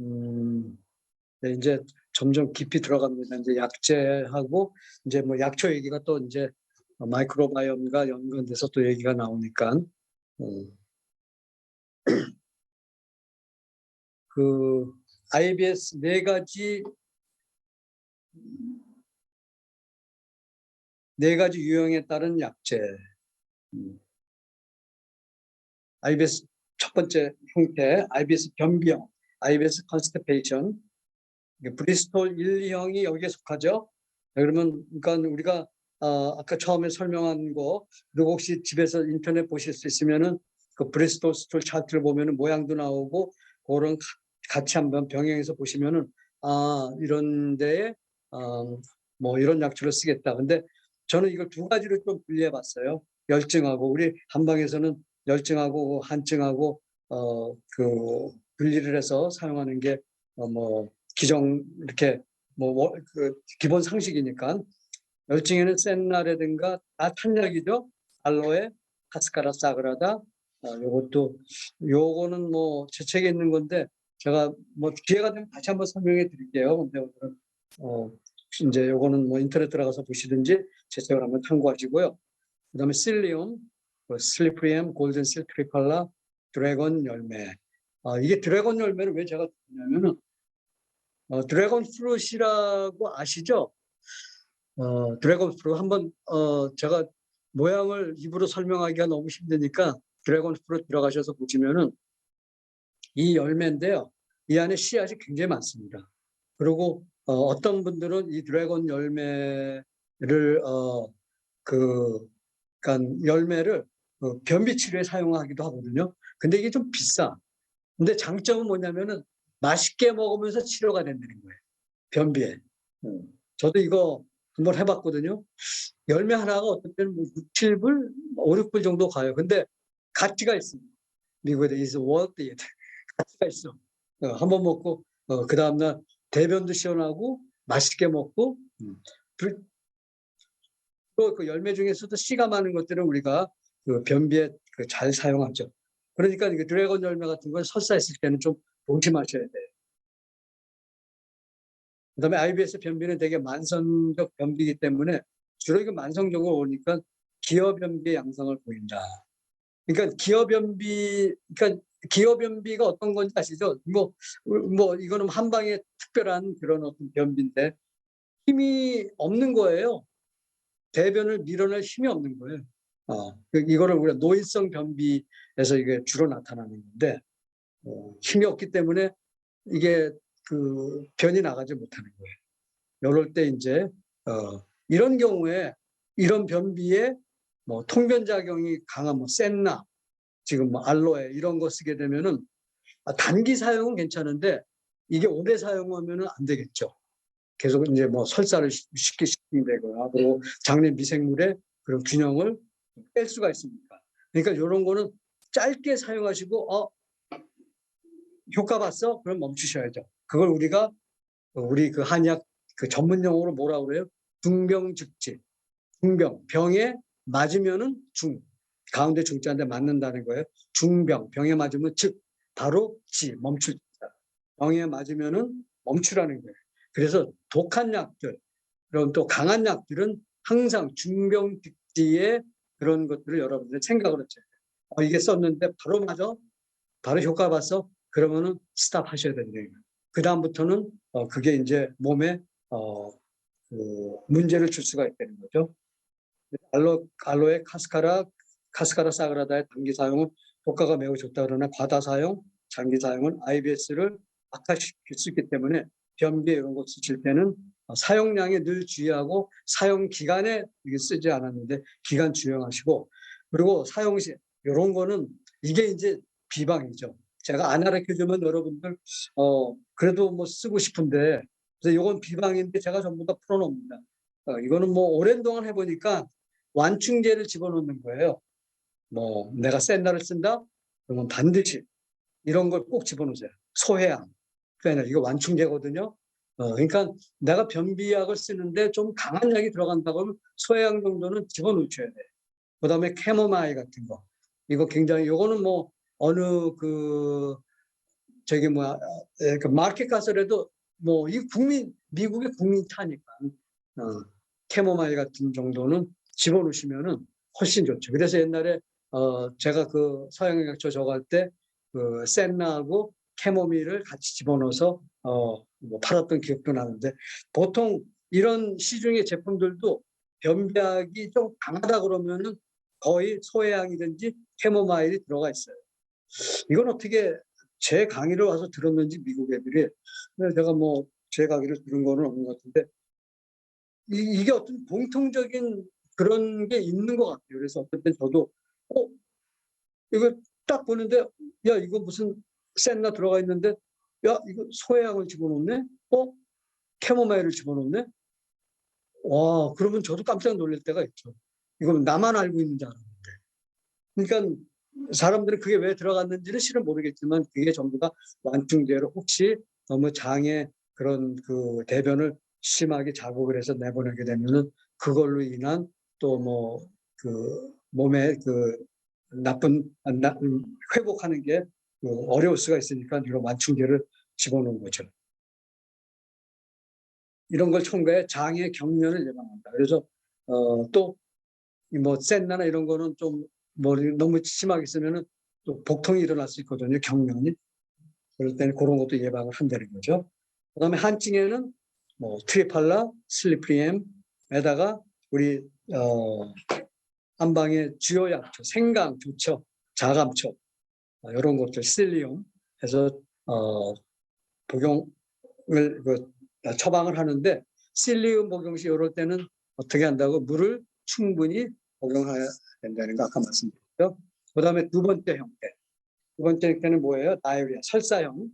음, 네, 이제 점점 깊이 들어갑니다. 이제 약제하고 이제 뭐 약초 얘기가 또 이제 마이크로바이옴과 연관돼서 또 얘기가 나오니까 음. 그 IBS 네 가지 네 가지 유형에 따른 약제. 음. IBS 첫 번째 형태, IBS 변비형, IBS 컨스티페이션, 브리스톨 1, 2형이 여기에 속하죠. 네, 그러면 그러니까 우리가 어, 아까 처음에 설명한 거 그리고 혹시 집에서 인터넷 보실 수 있으면은 그 브리스톨 스톨 차트를 보면은 모양도 나오고 그런 가- 같이 한번 병행해서 보시면은 아 이런 데에 어, 뭐 이런 약초를 쓰겠다. 근데 저는 이걸 두 가지로 좀 분리해 봤어요. 열증하고 우리 한방에서는 열증하고 한증하고 어그 분리를 해서 사용하는 게어뭐 기정 이렇게 뭐 그 기본 상식이니까 열증에는 센나라든가 다 탄약이죠. 알로에, 카스카라 사그라다. 어, 요것도 요거는 뭐 제 책에 있는 건데 제가 뭐 기회가 되면 다시 한번 설명해 드릴게요. 근데 오늘은 어 이제 요거는 뭐 인터넷 들어가서 보시든지 제 책을 한번 참고하시고요. 그다음에 실리움, 뭐 슬리프리엠, 골든 실트리칼라, 드래곤 열매. 아, 이게 드래곤 열매를 왜 제가 듣냐면은 어, 드래곤 프루시라고 아시죠? 어, 드래곤 프루 한번 어, 제가 모양을 입으로 설명하기가 너무 힘드니까 드래곤 프루 들어가셔서 보시면은 이 열매인데요. 이 안에 씨앗이 굉장히 많습니다. 그리고 어, 어떤 분들은 이 드래곤 열매를 어, 그 그러니까 열매를 그 변비 치료에 사용하기도 하거든요. 근데 이게 좀 비싸. 근데 장점은 뭐냐면은 맛있게 먹으면서 치료가 된다는 거예요. 변비에. 음. 저도 이거 한번 해봤거든요. 열매 하나가 어떨 때는 뭐 6, 7불, 5, 6불 정도 가요. 근데 가치가 있습니다. 미국에 is worth it. 가치가 있어. 어, 한번 먹고 어, 그 다음날 대변도 시원하고 맛있게 먹고 음. 또 그 열매 중에서도 씨가 많은 것들은 우리가 그 변비에 그 잘 사용하죠. 그러니까 이게 드래곤 열매 같은 건 설사했을 때는 좀 조심하셔야 돼요. 그 다음에 IBS 변비는 되게 만성적 변비이기 때문에 주로 이거 만성적으로 오니까 기어 변비의 양상을 보인다. 그러니까 기어 변비, 그러니까 기어 변비가 어떤 건지 아시죠? 뭐, 뭐 이거는 한 방에 특별한 그런 어떤 변비인데 힘이 없는 거예요. 대변을 밀어낼 힘이 없는 거예요. 어, 그 이거를 우리가 노인성 변비에서 이게 주로 나타나는 건데 어, 힘이 없기 때문에 이게 그 변이 나가지 못하는 거예요. 이럴 때 이제 어, 이런 경우에 이런 변비에 뭐 통변 작용이 강한 뭐 센나 지금 뭐 알로에 이런 거 쓰게 되면은 아, 단기 사용은 괜찮은데 이게 오래 사용하면은 안 되겠죠. 계속 이제 뭐 설사를 쉽- 쉽게 시키게 되거나 그리고 장내 미생물의 그런 균형을 뺄 수가 있습니다. 그러니까 이런 거는 짧게 사용하시고 어 효과 봤어? 그럼 멈추셔야죠. 그걸 우리가 우리 그 한의학 그 전문 용어로 뭐라 그래요? 중병즉지. 중병 병에 맞으면은 중 가운데 중자인데 맞는다는 거예요. 중병 병에 맞으면 즉 바로 지 멈출 자. 병에 맞으면은 멈추라는 거예요. 그래서 독한 약들 그런 또 강한 약들은 항상 중병 즉지의 그런 것들을 여러분들 생각을 돼요. 어, 이게 썼는데 바로 맞아? 바로 효과 봤어? 그러면은 스탑 하셔야 거예요. 그 다음부터는 어, 그게 이제 몸에 어, 그 문제를 줄 수가 있다는 거죠. 알로, 알로에 카스카라, 카스카라 사그라다의 단기 사용은 효과가 매우 좋다 그러나 과다 사용, 장기 사용은 IBS를 악화시킬 수 있기 때문에 변비 이런 거 쓰실 때는 어, 사용량에 늘 주의하고 사용 기간에 이게 쓰지 않았는데 기간 주의하시고 그리고 사용 시 이런 거는 이게 이제 비방이죠. 제가 안 가르쳐 주면 여러분들 어 그래도 뭐 쓰고 싶은데 그래서 이건 비방인데 제가 전부 다 풀어놓습니다. 어, 이거는 뭐 오랜 동안 해보니까 완충제를 집어넣는 거예요. 뭐 내가 센 날을 쓴다 그러면 반드시 이런 걸 꼭 집어넣으세요. 소해양 그러니까 이거 완충제거든요. 어, 그러니까 내가 변비약을 쓰는데 좀 강한 약이 들어간다고 하면 소해양 정도는 집어넣으셔야 돼요. 그다음에 캐모마일 같은 거 이거 굉장히 이거는 뭐 어느 그 저기 뭐야 에, 그 마켓 가서라도 뭐 이 국민 미국의 국민 차니까 어, 캐모마일 같은 정도는 집어넣으시면은 훨씬 좋죠. 그래서 옛날에 어 제가 그 서양약초 저갈 때그 센나하고 캐모밀을 같이 집어넣어서 어 뭐 팔았던 기억도 나는데 보통 이런 시중의 제품들도 변비약이 좀 강하다 그러면은 거의 소해향이든지 캐모마일이 들어가 있어요. 이건 어떻게 제 강의를 와서 들었는지 미국 애들이 제가 뭐 제 강의를 들은 거는 없는 것 같은데 이, 게 어떤 공통적인 그런 게 있는 것 같아요. 그래서 땐 저도 어 이거 딱 보는데 야 이거 무슨 센나 들어가 있는데 야 이거 소해향을 집어넣네? 어? 캐모마일을 집어넣네? 와 그러면 저도 깜짝 놀랄 때가 있죠. 이건 나만 알고 있는 줄 알았는데. 그러니까 사람들은 그게 왜 들어갔는지는 실은 모르겠지만 그게 전부 다 완충제로 혹시 너무 장에 그런 그 대변을 심하게 자극을 해서 내보내게 되면은 그걸로 인한 또 뭐 그 몸에 그 나쁜 아, 나, 음, 회복하는 게그 어려울 수가 있으니까 이런 완충제를 집어넣은 거죠. 이런 걸 첨가해 장의 경련을 예방한다. 그래서 어, 또뭐 센나나 이런 거는 좀 뭐 너무 심하게 쓰면은 또 복통이 일어날 수 있거든요. 경련이. 그럴 때는 그런 것도 예방을 한다는 거죠. 그다음에 한증에는 뭐 트리팔라, 슬리프리엠에다가 우리 어, 한방의 주요 약초, 생강, 좋죠, 자감초 어, 이런 것들 실리움 해서 어, 복용을 그, 처방을 하는데 실리움 복용 시 이럴 때는 어떻게 한다고 물을 충분히 복용해야 된다는 거 아까 말씀드렸죠. 그 다음에 두 번째 형태. 두 번째 형태는 뭐예요? 다이어리아, 설사형.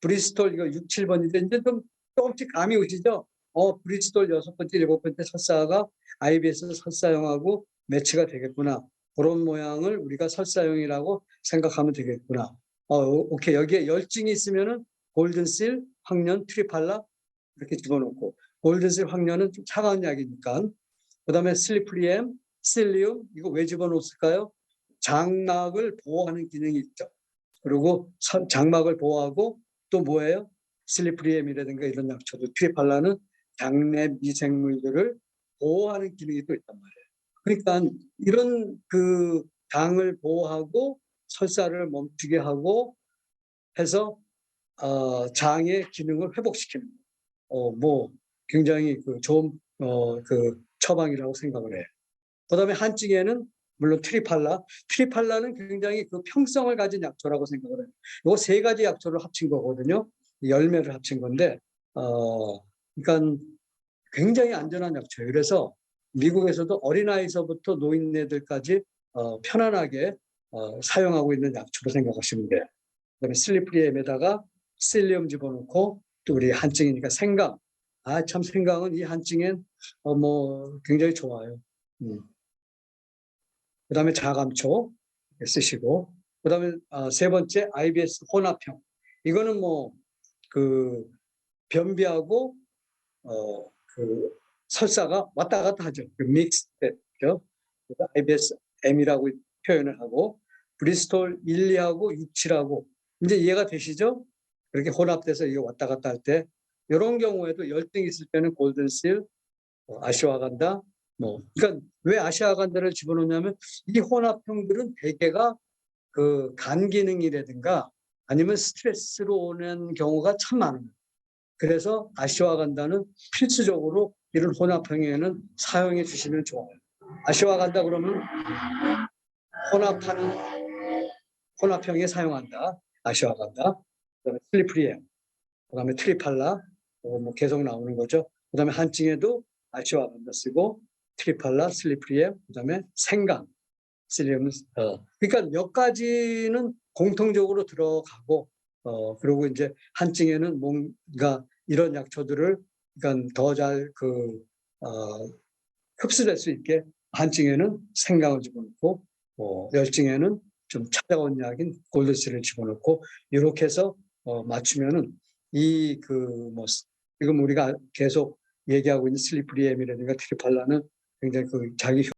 브리스톨 이거 6, 7번인데 이제 좀 조금씩 감이 오시죠? 어, 브리스톨 여섯 번째, 일곱 번째 설사가 IBS 설사형하고 매치가 되겠구나. 그런 모양을 우리가 설사형이라고 생각하면 되겠구나. 어, 오케이. 여기에 열증이 있으면은 골든실, 황년, 트리팔라 이렇게 집어넣고 골든실, 황년은 좀 차가운 약이니까 그 다음에 슬리프리엠, 실리움 이거 왜 집어넣었을까요? 장막을 보호하는 기능이 있죠. 그리고 선- 장막을 보호하고 또 뭐예요? 슬리프리엠이라든가 이런 약초도 트리팔라는 장내 미생물들을 보호하는 기능이 또 있단 말이에요. 그러니까 이런 그 당을 보호하고 설사를 멈추게 하고 해서 어, 장의 기능을 회복시키는 어, 뭐 굉장히 그 좋은 어, 그 처방이라고 생각을 해요. 그다음에 한증에는 물론 트리팔라, 트리팔라는 굉장히 그 평성을 가진 약초라고 생각을 해요. 요세 가지 약초를 합친 거거든요. 열매를 합친 건데, 어, 그러니까 굉장히 안전한 약초예요. 그래서 미국에서도 어린아이서부터 노인네들까지 어, 편안하게 어, 사용하고 있는 약초로 생각하시면 돼요. 그다음에 슬리프리엠에다가 실리움 집어넣고 또 우리 한증이니까 생강. 아 참 생강은 이 한증엔 어, 뭐 굉장히 좋아요. 음. 그다음에 자감초 쓰시고 그다음에 어, 세 번째 IBS 혼합형. 이거는 뭐 그 변비하고 어, 그 설사가 왔다 갔다 하죠. 그 믹스 됐죠. 그래서 IBS M이라고 표현을 하고 브리스톨 1, 2하고 6, 7하고 이제 이해가 되시죠? 그렇게 혼합돼서 이게 왔다 갔다 할 때 이런 경우에도 열등 있을 때는 골든실, 어, 아시아 간다 뭐 그러니까 왜 아시아 간다를 집어넣냐면 이 혼합형들은 대개가 그 간 기능이라든가 아니면 스트레스로 오는 경우가 참 많아요. 그래서 아시아 간다는 필수적으로 이런 혼합형에는 사용해 주시면 좋아요. 아시아간다 그러면 혼합하는 혼합형에 사용한다. 아시아간다. 그다음에 슬리프리엠, 그다음에 트리팔라, 어, 뭐 계속 나오는 거죠. 그다음에 한증에도 아시아간다 쓰고 트리팔라, 슬리프리엠, 그다음에 생강, 실리움. 어. 그러니까 몇 가지는 공통적으로 들어가고 어 그리고 이제 한증에는 뭔가 이런 약초들을 그러니까 더 잘그 어, 흡수될 수 있게 한증에는 생강을 집어넣고 어, 열증에는 좀 차가운 약인 골드스를 집어넣고 이렇게 해서 어, 맞추면은 이 그 뭐 지금 우리가 계속 얘기하고 있는 슬리프리엠이라든가 트리팔라는 굉장히 그 자기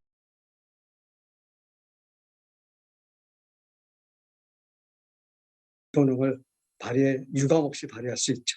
효능을 발휘 유감 없이 발휘할 수 있죠.